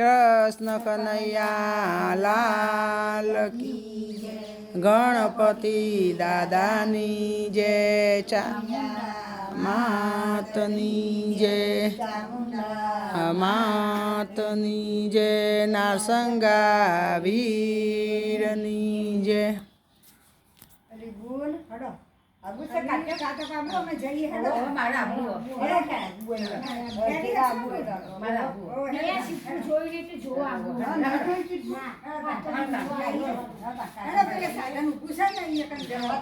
કૃષ્ણ કનૈયા, લાલ કી ગણપતિ દાદાની જય ચા માતની જય. માતની જય, નારસંગા વીરની જય. હડો. આબુ કાટે કાટે અમે જઈએ મારે પેલે પૂછાય જવા.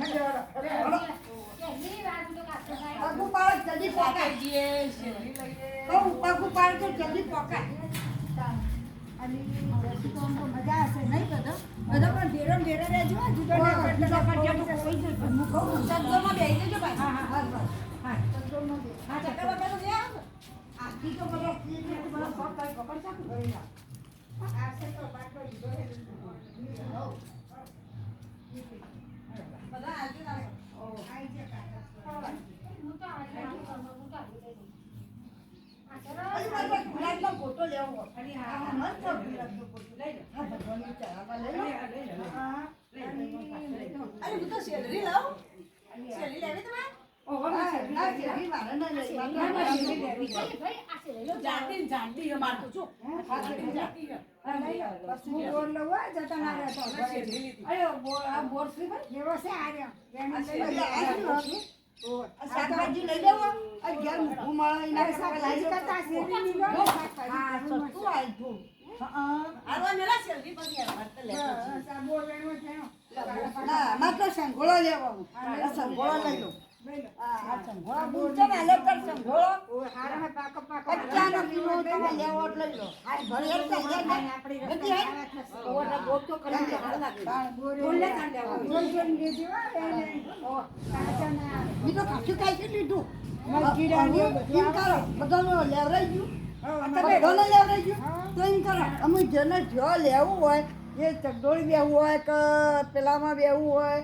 પાડ જલ્દી પાડ તો જલ્દી અને તો મજા હશે નહીં? બધો? બધો પણ ભેરો ભેરો રહેજો જુદો ના પડતા પડતા કોઈ જશે. હું વગર તો ગુલાબનો ફોટો લઈ લો. હા, ભગવાનની ચડાવવા લઈ લો. અરે, હું તો સેલરી લાવું. સેલરી લેવી તમારે? હા, હા, સેલરી મારે ના લેવી. જાતી ને જાતી હે મારે તો જો. હા, જાતી છે. હા, લઈ લો. બસ હું બોર લઉં હો, જતા ના રહેતો. અરે, બોર, બીજું લીધું. બધાનું લેવરાઈ ગયું. કરો અમે જેને જો લેવું હોય એ ચકડોળી બેવું હોય કે પેલામાં બેવું હોય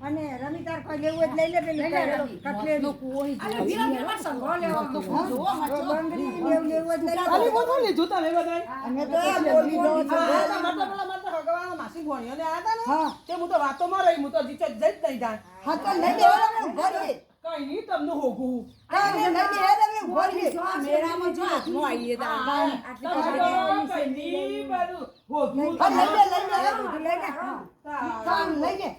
અને રમીતાર કોઈ લેવું જ તો લઈ લે પેલી કટલેનું અરે વીરા પેલા સંઘો લેવો તો જોવો મચો. બંગડી લેવું તો લે. બધાય અમે આ બોલી દો છો. માતા માતા માતા હગવાનો માસી ભણ્યો અને આયા ને તે હું તો વાતોમાં રહી હું તો જીતે જઈ જ નહીં જાય હા તો લઈ ઊભા રહીએ. કઈ નહીં તમને હોગું કઈ અમે લઈ ઊભા રહીએ. આ મેળામાં જો હાથમાં આવીએ તો આ આટલી કઈ નહીં બધું હોગું લઈ લે લઈ લે લઈ લે લઈ લે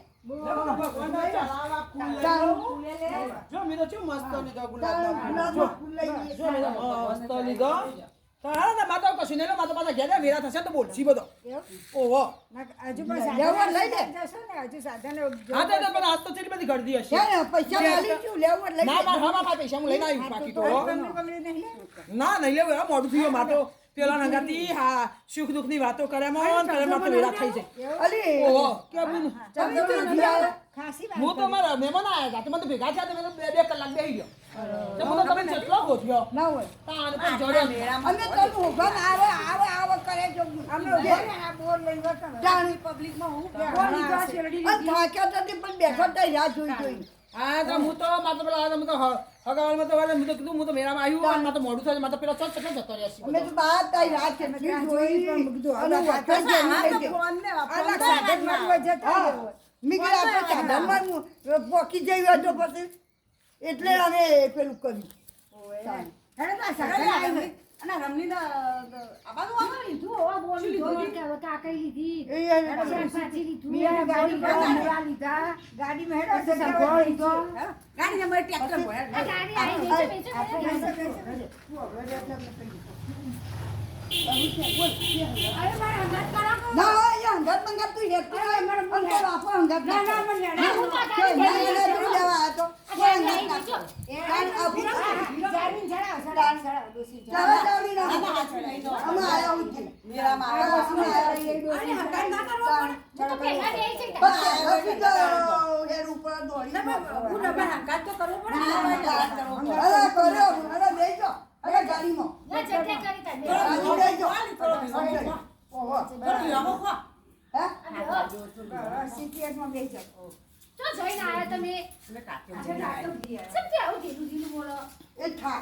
જો મેં તો ચેવું મસ્ત લીધો તો મસ્ત લીધો તો માતા કશું નહીં માતા પાછા ઘેરે વેરા થશે તો બોલશી બધો ઓહો હજુ ના. ના હા પૈસા હું થયું મારે તો પેલા નગાતી હા સુખ દુઃખની વાતો કરે માં કરે માં તો થઈ જાય. અલી, ઓહો. નથી આવ્યો. હું તો મારા મહેમાન આયા હતા મને ભેગા થયા તમે બે બે કલાક બેહી ગયો. તો હું તો તમે જેટલો ગોઠ્યો ના હોય. તાણ પણ જોડે અમે તો ઊભા ને આવે આવે આવે કરે જો. અમે ને આ બોલ લઈ વટે. જાણી. પબ્લિકમાં હું બોર લીધો શેરડી લીધી. અને થાક્યો તો તે પણ બેઠો તો રાહ જોઈ જોઈ. હા તો હું તો માત્ર પેલા હું તો હગાવાળમાં તો વાળા હું તો કીધું હું તો મેળામાં આવ્યું અને મારે મોડું થાય મારે પેલા ચોટ ચટલો જતો તો છે મેં જોઈ મેં કીધું આપણે પોકી જઈ હતો પછી. એટલે અમે પેલું કર્યું. હેડો તો સાધન અને રમણી ના આબાનું આવે એ મેં ગાડી ગાડીમાં હેડો તો સંભાળ લીધો. ગાડી નંબર ટ્રેક્ટર ભરે ના હોય એ અંગત મંગત તું હેઠે હોય મને અંગત આપો અંગત ના ના મને ના ના તું લેવા આ તો સિટીએટમાં બેસજો તો જઈને આવ્યા તમે.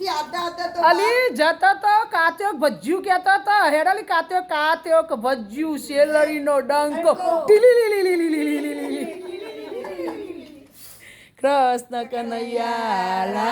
की आधा तो अली जाता तो कात्योक बज्जू कहता था हेडली कात्योक कात्योक बज्जू सेलरी नो डंक टिली ली ली ली ली ली ली ली ली क्रॉस ना कन्हैया ला